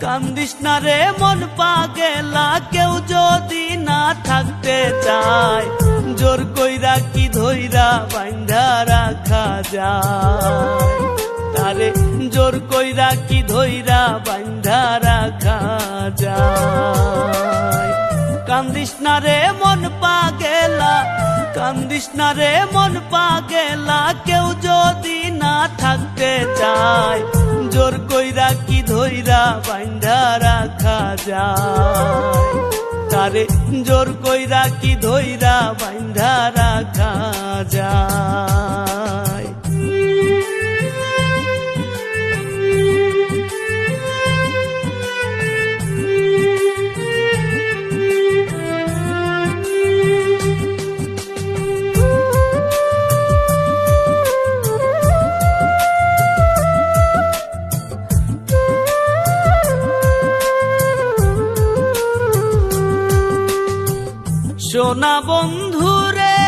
কান্দিস না রে, মন পাগেলা। কেউ যদি না থাকতে চায়, জোর কইরা কি ধইরা বাইন্ধা রাখা যায়? তারে জোর কইরা কি ধইরা বাইন্ধা রাখা যায়? কান্দিস না রে, মন পাগেলা। কান্দিস না রে, মন পাগেলা। কেউ যদি থাকতে চায়। জোর কইরা কি ধইরা বাইন্ধা রাখা যায়। তারে জোর কইরা কি ধইরা বাইন্ধা রাখা যায়। সোনা বন্ধুরে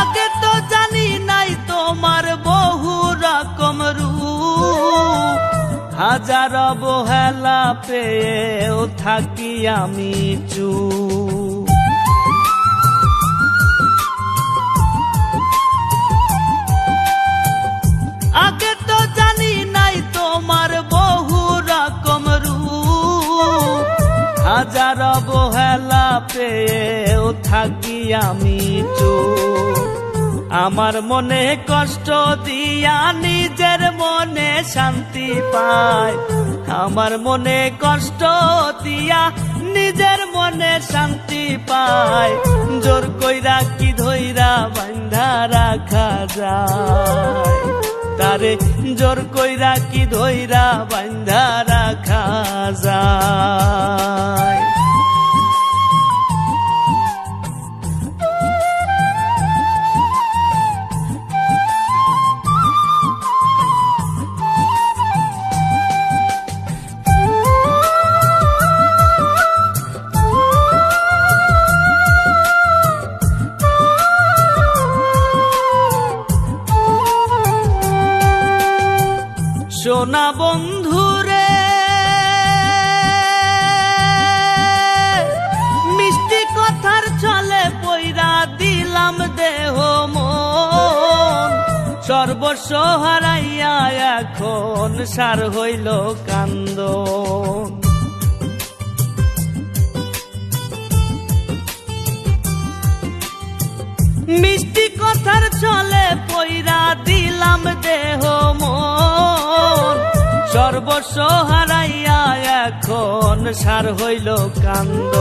আগে তো জানি নাই তোমার বহু রকম রূপ। হাজার অবহেলা পেয়েও থাকি আমি চুপ। থাকি আমি চুপ। আমার মনে কষ্ট দিয়া নিজের মনে শান্তি পায়। আমার মনে কষ্ট দিয়া নিজের মনে শান্তি পায়। জোর কইরা কি ধইরা বান্ধা রাখা যায়। তারে জোর কইরা কি ধইরা বান্ধা রাখা যায়। সোনা বন্ধুরে, মিষ্টি কথার চলে পইরা দিলাম দেহ মন। সর্বস্ব হারাইয়া এখন সার হইল কান্দন। সর্বস্ব হারাইয়া এখন সার হইল কান্দ।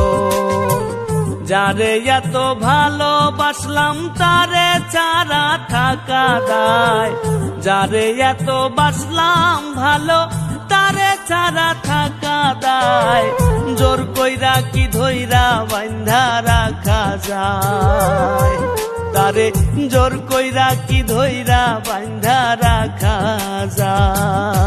যারে এত ভালোবাসলাম, তারে চারা থাকা দায়। যারে এত বাসলাম ভালো, তারে চারা থাকা দায়। জোর কইরা কি ধইরা বান্ধা রাখা যায়? তারে জোর কইরা কি ধইরা বান্ধা রাখা যায়?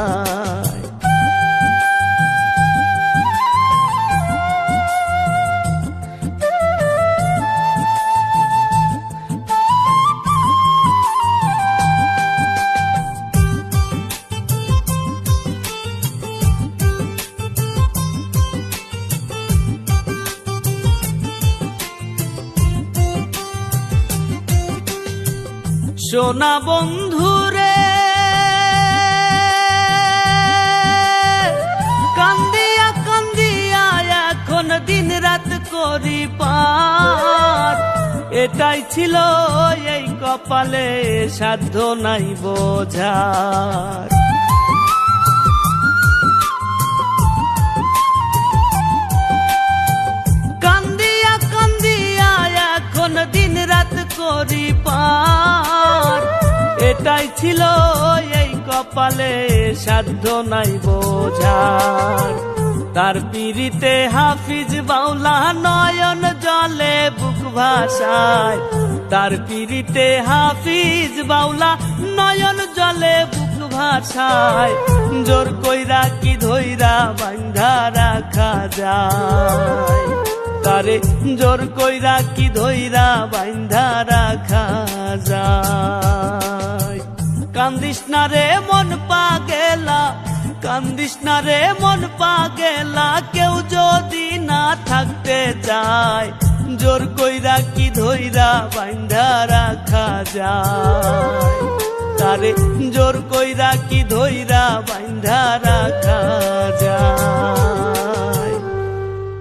সোনা বন্ধুরে কান্দিয়া কান্দিয়া এখন দিন রাত করি পার। এটাই ছিল এই কপালে সাধ্য নাই বোঝার। কপালে সাধ্য নাই বোঝার। তার পিড়িতে হাফিজ বাউলা নয়ন জলে বুক ভাষায় তার পিড়িতে হাফিজ বাউলা নয়ন জলে বুক ভাষায় জোর কইরা কি ধইরা বান্ধা রাখা যায়। তারে জোর কইরা কি ধইরা বান্ধা রাখা যায়। কান্দিস না রে, মন পা গেলা কান্দিস না রে, মন পা গেলা কেউ যদি না থাকতে যায় জোর কইরা কি ধইরা বাইন্ধা রাখা যায়? তারে জোর কইরা কি ধইরা বাইন্ধা